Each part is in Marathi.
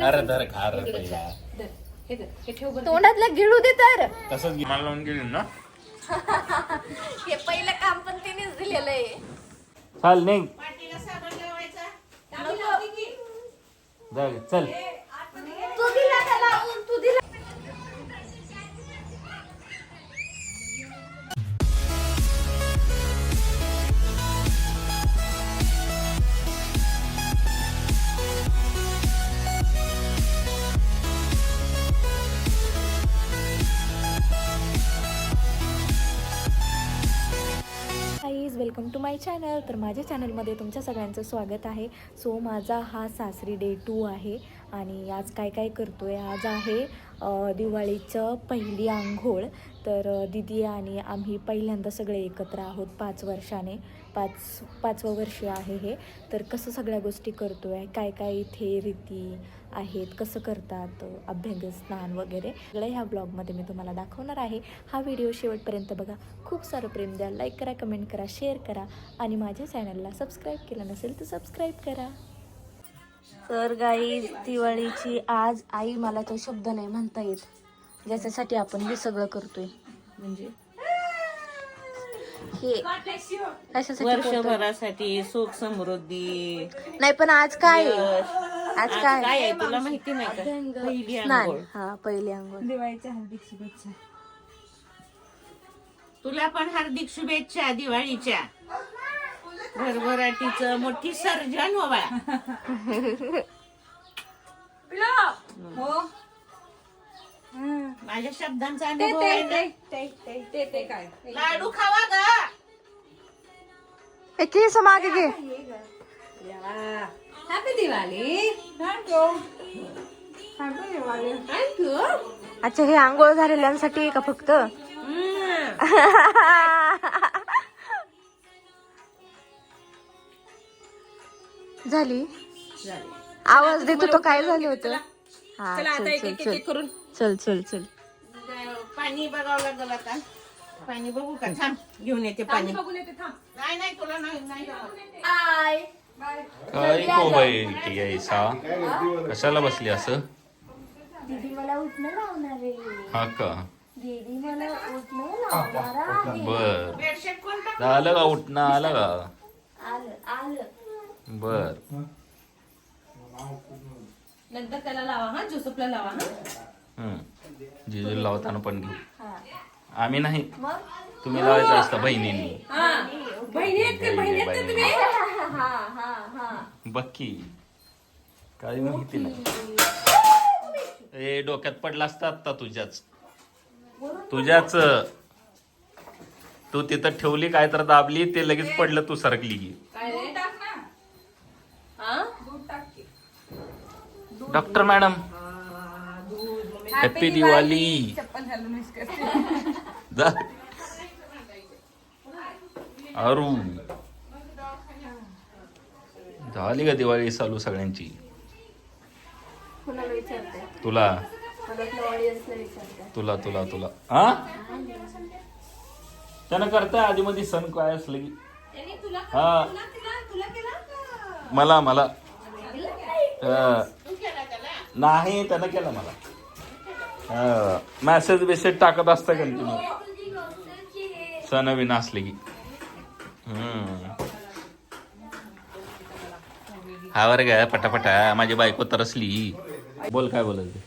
अरे धर खा रे पहिला हे धर, हे ठेव बरं. तोंडातला गिळू दे तर. तसंच घे. मला लावून गेली ना. हे पहिलं काम पण तिनेच दिलेलं आहे. चाल नाही चल. Welcome to my channel. तर माझ्या चॅनलमध्ये तुमच्या सगळ्यांचं स्वागत आहे. सो माझा हा सासरी डे टू आहे आणि आज काय काय करतो आहे आज आहे दिवाळीचं पहिली आंघोळ. तर दिदी आणि आम्ही पहिल्यांदा सगळे एकत्र आहोत पाच वर्षाने. पाच पाचवं वर्ष आहे हे. तर कसं सगळ्या गोष्टी करतो आहे काय काय इथे रीती आहेत? कसं करतात? अभ्यंग स्नान वगैरे? सगळं ह्या ब्लॉगमध्ये मी तुम्हाला दाखवणार आहे. हा व्हिडिओ शेवटपर्यंत बघा. खूप सारं प्रेम द्या. लाईक करा कमेंट करा शेअर करा. आणि माझ्या चॅनलला सबस्क्राईब केलं नसेल तर सबस्क्राईब करा. तर गाई दिवाळीची आज आई मला तो शब्द नाही म्हणता येत. ज्याच्यासाठी आपण हे सगळं करतोय. म्हणजे हे. कशासाठी? वर्षभरासाठी सुख समृद्धी. नाही पण आज काय? आहे? यश. आज आज काय? काय आहे? तुला माहिती नाही का. हा पहिली आंघोळ. दिवाळीच्या हार्दिक शुभेच्छा. तुला पण हार्दिक शुभेच्छा दिवाळीच्या. भरभराटीच मोठी सर्जन हो बाळा माझ्या शब्दांचा ते अनुभव ते आहे ना. ते ते ते ते ते काय? लाडू खावा ग. ए, केस मागे घे. Happy Diwali thank you happy Diwali thank you अच्छा हे आंघोळ झालेल्यांसाठी आहे का फक्त? झाली? आवाज देतो तो काय झालं होतं? हा चला आता चल एक चल एक एक चल. एक करून. चल चल चल. पाणी बघावं लागल आता. पाणी बघू का? थांब घेऊन येते पाणी. बघून येते थांब. नाही नाही तुला नाही नाही जमत. आय काय को बाई ती ऐसा कशाला बसली असं? दीदी मला उठणं लावणार आहे. हा का? दीदी मला उठणं लावणार आहे. बर. बेडशीट कोण टाक- झालं का उठणं? आलं का? आलं आलं. बर. नंतर त्याला लावा हा जोसफला लावा हा. जिजू लावताना पण घेऊ. हा. आम्ही नाही. मग? तुम्ही लावायचं असतं बहिणींनी. हा. हा हा हा बक्की काही माहिती नाही. ए डोक्यात पडला असता आता तुझ्याच. तुझ्याच. तू तिथं ठेवली काय तर दाबली ते लगेच पडलं तू सरकली हा? की. Doctor madam. हॅपी दिवाळी चप्पल घालून मिस करते. जा. अरू झाली का दिवाळी चालू सगळ्यांची? तुला. मला ऑडियन्सला विचारते? तुला तुला तुला. हा? त्यानं करताय आधी मध्ये सण काय असलं की. हा. मला मला. हा. नाही त्यानं केलं मला. मेसेज बेसेज टाकत असतं कंटिन्यू सण विना असले की. हम्म. हा वर काय पटापटा. माझी बायको तरसली. बोल काय बोलायचं?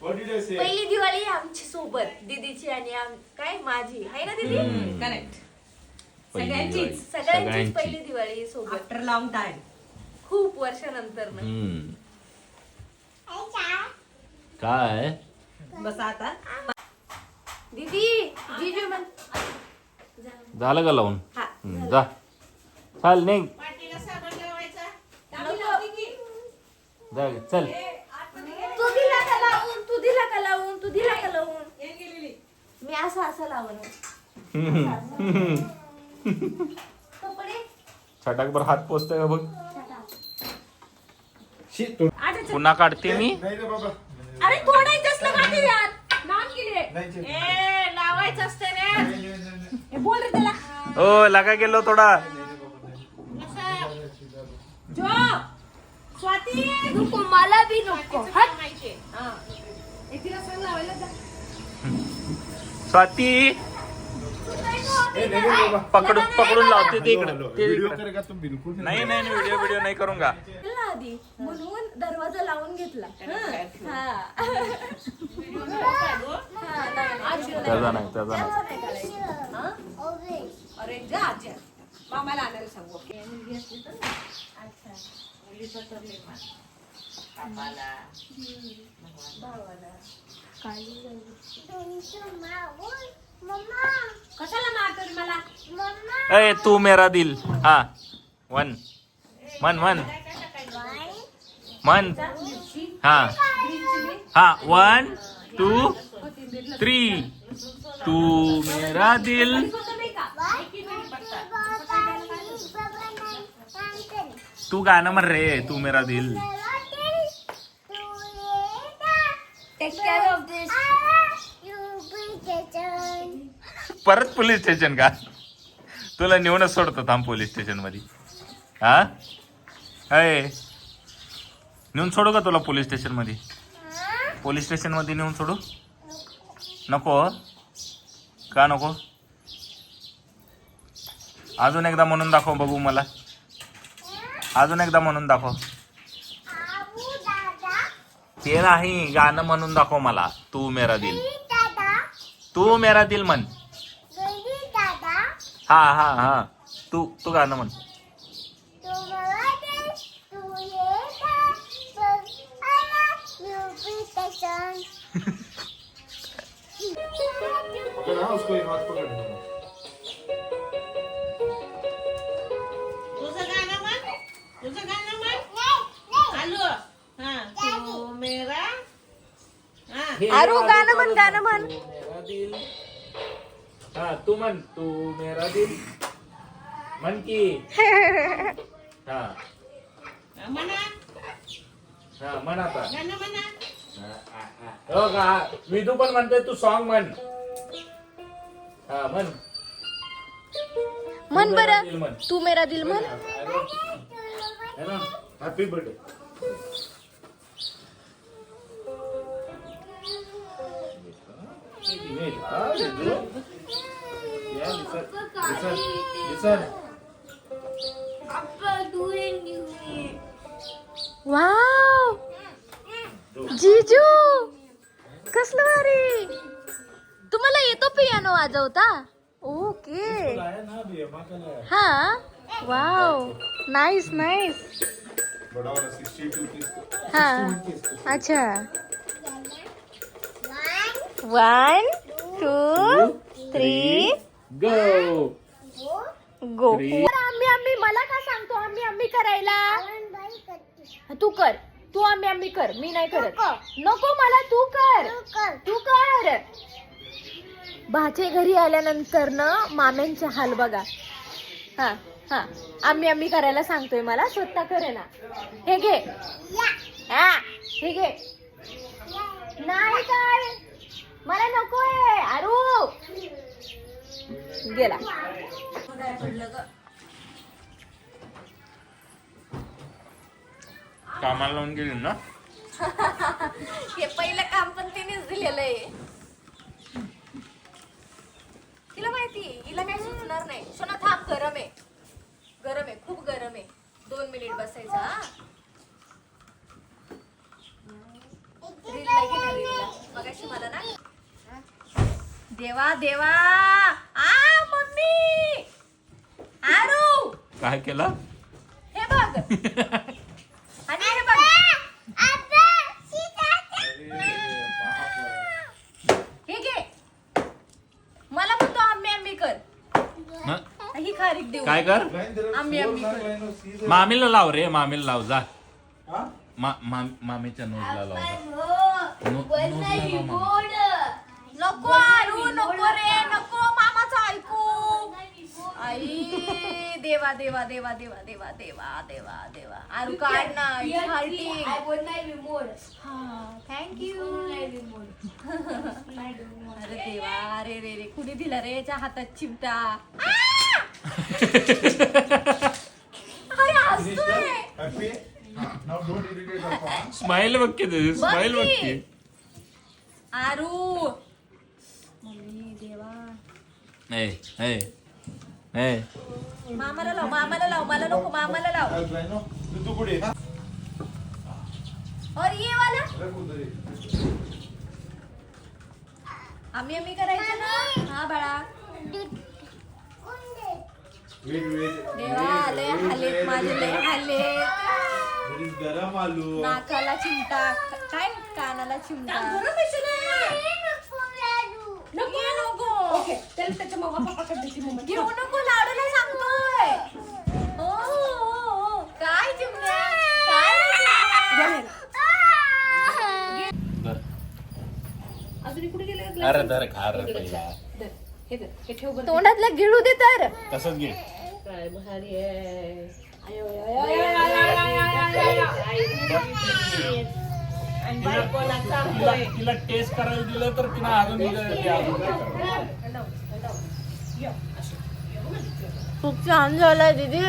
पहिली दिवाळी आमची सोबत दीदीची आणि काय? माझी. आहे ना दीदी? करेक्ट दिवाळी. सगळ्यांचीच पहिली दिवाळी सोबत. आफ्टर लॉंग टाइम खूप वर्षानंतर काय? बस आता. दीदी जीजू म्हण झालं का लावून? हा. हम्म, जा. चाल नाही जा चल. तू दिला का लावून? तू दिला का लावून? तू दिला का लावून? मी असं असं लावून कपडे? छटाकभर हात पोचतोय का बघ? पुन्हा काढते मी. अरे तोडायचं असलं का ते यात नाम केले ए लावायचं असते रे. हे बोल रे त्याला. ओ लागा गेलो थोडा. जो स्वाती. नको मला बी नको. हट. माहितीये हा. ए, तिला सांग लावायला जा. स्वाती. पकडून पकडून लावते ते इकडे. ते वीडियो इकडे करेगा तुम बिल्कुल नाही. नाही व्हिडिओ व्हिडिओ नाही करूंगा केला आधी म्हणून दरवाजा लावून घेतला. हा हा, नाही, नाही. त्याचा नाही त्याचा नाही त्याचं नाही. करायचं. हा? अरे जा आजी मामाला आणायला सांगू. कशाला मारतो रे मला? अय तू मेरा दिल. हा. वन. मन मन. मन. हा. हा वन टू थ्री. तू मेरा दिल. तू गाणं म्हण रे तू मेरा दिल. परत पोलीस स्टेशन का? तुला नेऊनच सोडतो थांब पोलीस स्टेशनमध्ये हा? अय. नेऊन सोडू का तुला पोलीस स्टेशनमध्ये पोलीस स्टेशनमध्ये नेऊन सोडू? नको का नको? अजून एकदा म्हणून दाखव बघू मला. अजून एकदा म्हणून दाखव. ते नाही गाणं म्हणून दाखव मला. तू मेरा दिल. तू मेरा दिल म्हण. हा हा हा. तू तू गाणं म्हण. पकड़ हाँ उसको हाथ पकड़ तुझं गाणं म्हण तुझं गाणं म्हण आलो. हा तू मेरा. हा. आरू गाणं म्हण गाणं म्हण. मेरा दिल. हा तू म्हण तू मेरा दिल. म्हण की. हा म्हणा. हा म्हण आता. गाणं म्हणा. हो. हो का? विधू पण म्हणते तू सॉन्ग म्हण. हा म्हण. मन बर. तू मेरा दिल मन हॅपी बर्थडे वाव! जीजू! कसलं भारी तुम्हाला येतो पियानो वाजवता? ओके. हा? वाव. नाईस नाईस हा. अच्छा. One two three go go आम्ही आम्ही मला का सांगतो? आम्ही आम्ही करायला. तू कर. तू आम्ही आम्ही कर. मी नाही करत. नको. मला तू कर. तू कर. भाचे घरी आल्यानंतर न माम्यांचे हाल बघा. हा हा. आम्ही आम्ही करायला सांगतोय मला स्वतः करे ना. हे घे. हा हे घे. नाही काय? मला नकोय. आरू. गेला. कामाला लावून गेली ना? हे पहिलं काम पण तिनेच दिलेलं आहे. तिला माहिती हिला काही सुचणार नाही. सोना थांब गरम आहे. गरम आहे खूप गरम आहे. दोन मिनिट बसायचा हा? रीलला गेली रीलला. मगाशी मला ना? देवा देवा! आ मम्मी! आरू! काय केलं? हे बघ आणि हे बघ हे घे मला म्हणतो आम्ही आम्ही कर हं? ही खारीक देऊ काय कर? आम्ही मामीला लाव रे मामीला लाव जा. मा- मा- मामीच्या नोजला लाव जा. नो- नोजला लाव मामी. नको आरू नको रे नको मामाचं ऐकू. आई देवा देवा देवा देवा देवा देवा देवा देवा. आरू काढ ना हार्टिंग हा थँक्यू अरे देवा अरे रे रे. कुणी दिला रे याच्या हातात चिमटा? आ! स्माइल बघ की तुझी स्माइल बघ की आरू मम्मी देवा ए ए ए मामाला लाव मामाला लाव मला नको मामाला लाव? तू तू पुढे हा? और ये वाला. आम्ही आम्ही करायचं ना हा बाळा. देवा लय माझे लय. नाकाला चिमटा. काय कानाला चिमटा? नको नको. ओके त्याला त्याच्या मम्मा पप्पाकडे देते मम्मा घेऊ नको लाडूला सांगतोय. हो हो, हो. काय चिमण्या काय धर. अजून कुठे गेले अरे धर खा रे पहिला. धर, हे धर हे ठेव बरं. तोंडातला गिळू दे तर. तसंच घे. काय भारी आहे आणि बायकोला चालतोय तिला टेस्ट करायला दिलं तर तिला अजून खूप छान झालाय दीदी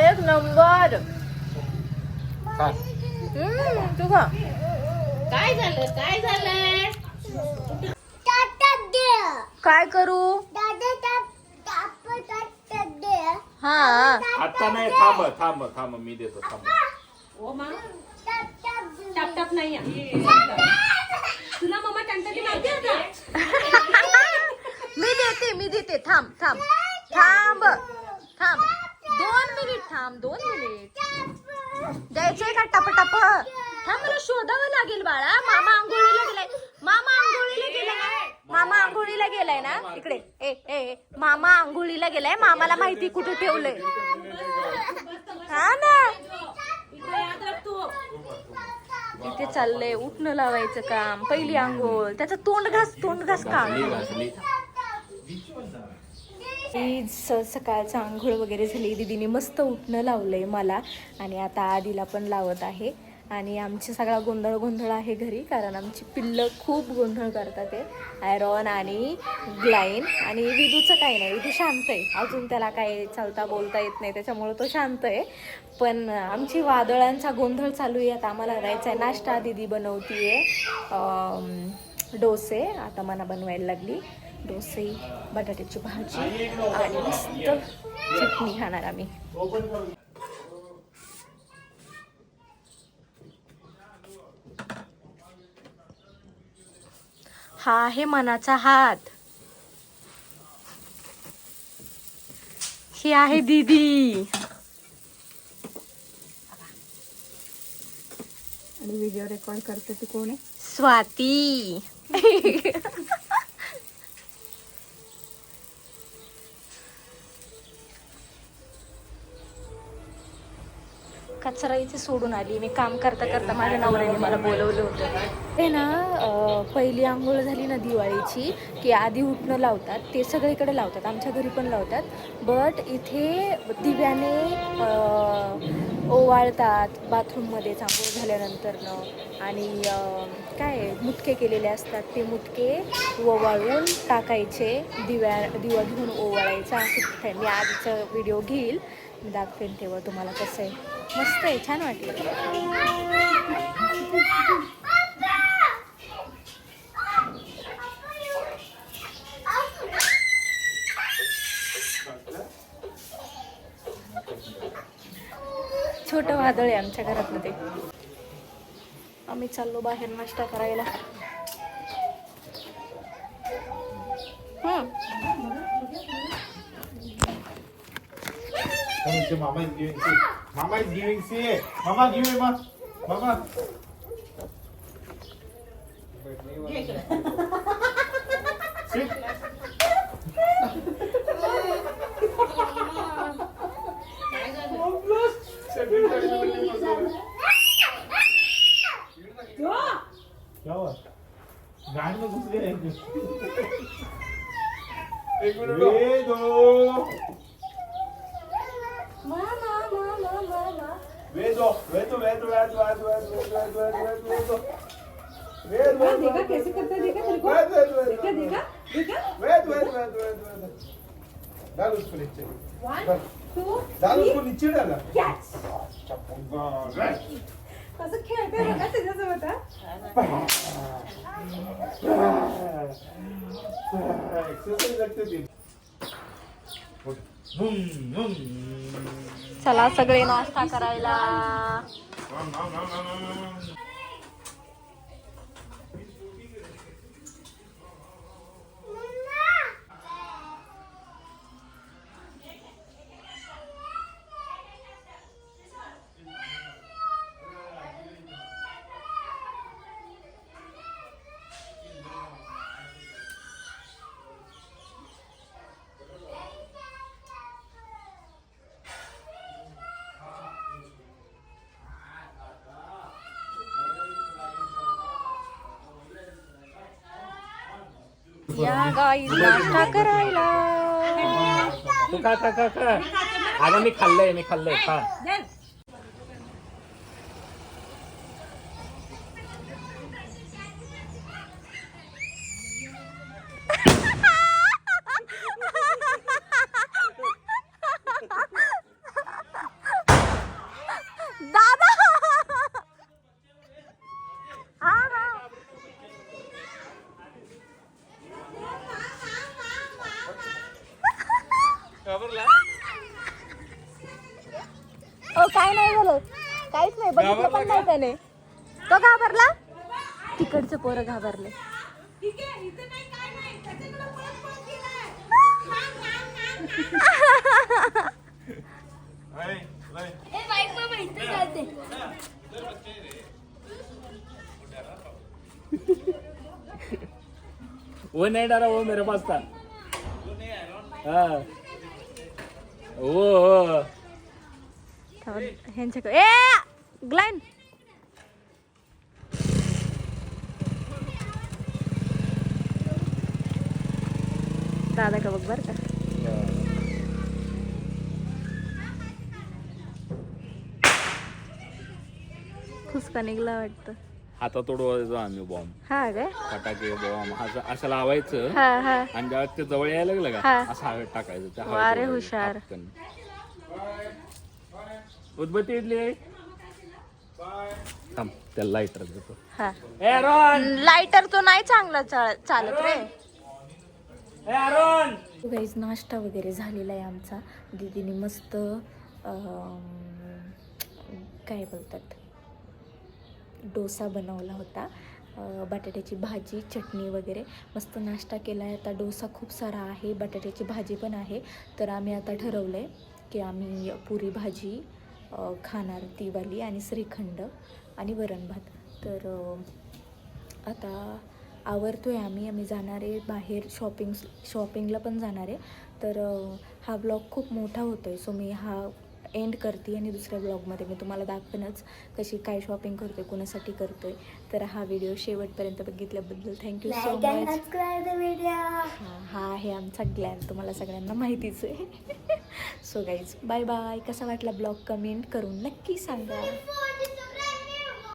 एक नंबर तू खा काय झालं काय झालंय काय करू हा. आता नाही थांब थांब थांब मी देतो थांब. ओ मा. टाप टाप नाही आहे. तुला मम्मा टंटनी मारते आता. मी देते मी देते. थांब थांब थांब दोन मिनिट थांब दोन मिनिट द्यायचंय का टाप टाप थांब मला शोधावं लागेल बाळा मामा आंघोळीला गेलाय मामा आंघोळीला गेलाय मामा आंघोळीला गेलाय ना इकडे ए ए ए, मामा आंघोळीला गेलाय मामाला माहिती कुठे ठेवलंय? हा ना? इथे चाललंय उठणं लावायचं काम पहिली आंघोळ त्याचं तोंड घास तोंड घास का? सकाळचं आंघोळ वगैरे झाली. दिदीने मस्त उठणं लावलंय मला. आणि आता आधीला पण लावत आहे. आणि आमची सगळा गोंधळ गोंधळ आहे घरी कारण आमची पिल्लं खूप गोंधळ करतात ते. आयरॉन आणि ग्लाईन आणि विदूचं काही नाही विदू शांत आहे. अजून त्याला काही चालता बोलता येत नाही त्याच्यामुळं तो शांत आहे. पण आमची वादळांचा गोंधळ चालू आहे आता आम्हाला राहायचा आहे नाश्ता दिदी बनवती आहे डोसे. आता मला बनवायला लागली. डोसे बटाट्याची भाजी आणि मस्त चटणी खाणार आम्ही. हा आहे मनाचा हात. ही आहे दीदी. आणि व्हिडिओ रेकॉर्ड करते ती कोण आहे? स्वाती. कचरा इथे सोडून आली. मी काम करता करता माझ्या नवऱ्याने मला बोलवलं होतं. ते ना पहिली आंघोळ झाली ना दिवाळीची की आधी उठणं लावतात ते सगळीकडे लावतात आमच्या घरी पण लावतात. बट इथे दिव्याने ओवाळतात बाथरूममध्ये आंघोळ झाल्यानंतरनं. आणि काय मुटके केलेले असतात ते मुटके ओवाळून टाकायचे दिव्या दिवा घेऊन ओवाळायचा. असं मी आजचा व्हिडिओ घेईल. मी दाखवेन तेव्हा तुम्हाला कसं आहे. मस्त आहे छान वाटलं. छोटं वादळ आहे आमच्या घरातलं ते आम्ही चाललो बाहेर नाश्ता करायला. हां. Come see, Mama is giving see. Mama is giving see. Mama give me ma. Mama. Sit. क्या हुआ गाड़ी में घुस गए एक मिनट वे दो Vedo, vedo, vedo, vedo, vedo, vedo, vedo, vedo, vedo. Vedo, vedo, देखा कैसे करता है देखा तेरे को vedo, vedo, vedo, देखा देखा देखा vedo, vedo, vedo, vedo, vedo. Dale उसको नीचे. Dale. तू दादा तू नीचे डाला कॅच कसं खेळते बघा तुझ्यासोबत हा? एक्सरसाइज लागते ती चला सगळे नाश्ता करायला. या गाई नाश्ता करायला तू खा खा खा खा. अगं मी खाल्लंय मी खाल्लंय. खा दादा हा, हा. ओ काय नाही झालं काहीच नाही बघितलं पण नाही त्याने तो घाबरला? तिकडचे पोरं घाबरले. वो नहीं डरा वो मेरे पास था. हाँ. वो वो. ह्यांच्याकडे ए ग्लाइन दादा का बघ बर का. फुसका निघला वाटतं. हातात उडवायचो आम्ही बॉम्ब हा काय? फटाके बॉम्ब असं असं लावायचं हा हा. आणि जेव्हा ते जवळ यायला लागलं का. असं हवेत टाकायचं त्या वा हवेत रे उडवायचं हुशार. पटकन. उदबत्ती इडली आहे. थांब त्याला लाईटर देतो. हा. ए अरुण लाइटर तो नाही चांगला चाल- चालत रे. गाईज हो नाश्ता वगैरे झालेला आहे आमचा. दिदीने मस्त काय बोलतात? डोसा बनवला होता. बटाट्याची भाजी चटणी वगैरे. मस्त नाश्ता केला आहे. आता डोसा खूप सारा आहे. बटाट्याची भाजी पण आहे. तर आम्ही आता ठरवलं आहे की आम्ही पुरी भाजी खाणार तीवाली आणि श्रीखंड आणि वरण भात तर आता आता आवरतोय आम्ही आम्ही जाणार आहे बाहेर शॉपिंग शॉपिंगला पण जाणार आहे. तर हा ब्लॉग खूप मोठा होतो आहे सो मी हा एंड करते आणि दुसऱ्या ब्लॉगमध्ये मी तुम्हाला दाखवेनच कशी काय शॉपिंग करतोय कुणासाठी करतोय. तर हा व्हिडिओ शेवटपर्यंत बघितल्याबद्दल थँक्यू सो मच हा हा आहे आमचा ग्लॅन तुम्हाला सगळ्यांना माहितीच आहे. सो गाईज बाय बाय कसा वाटला ब्लॉग कमेंट करून नक्की सांगा.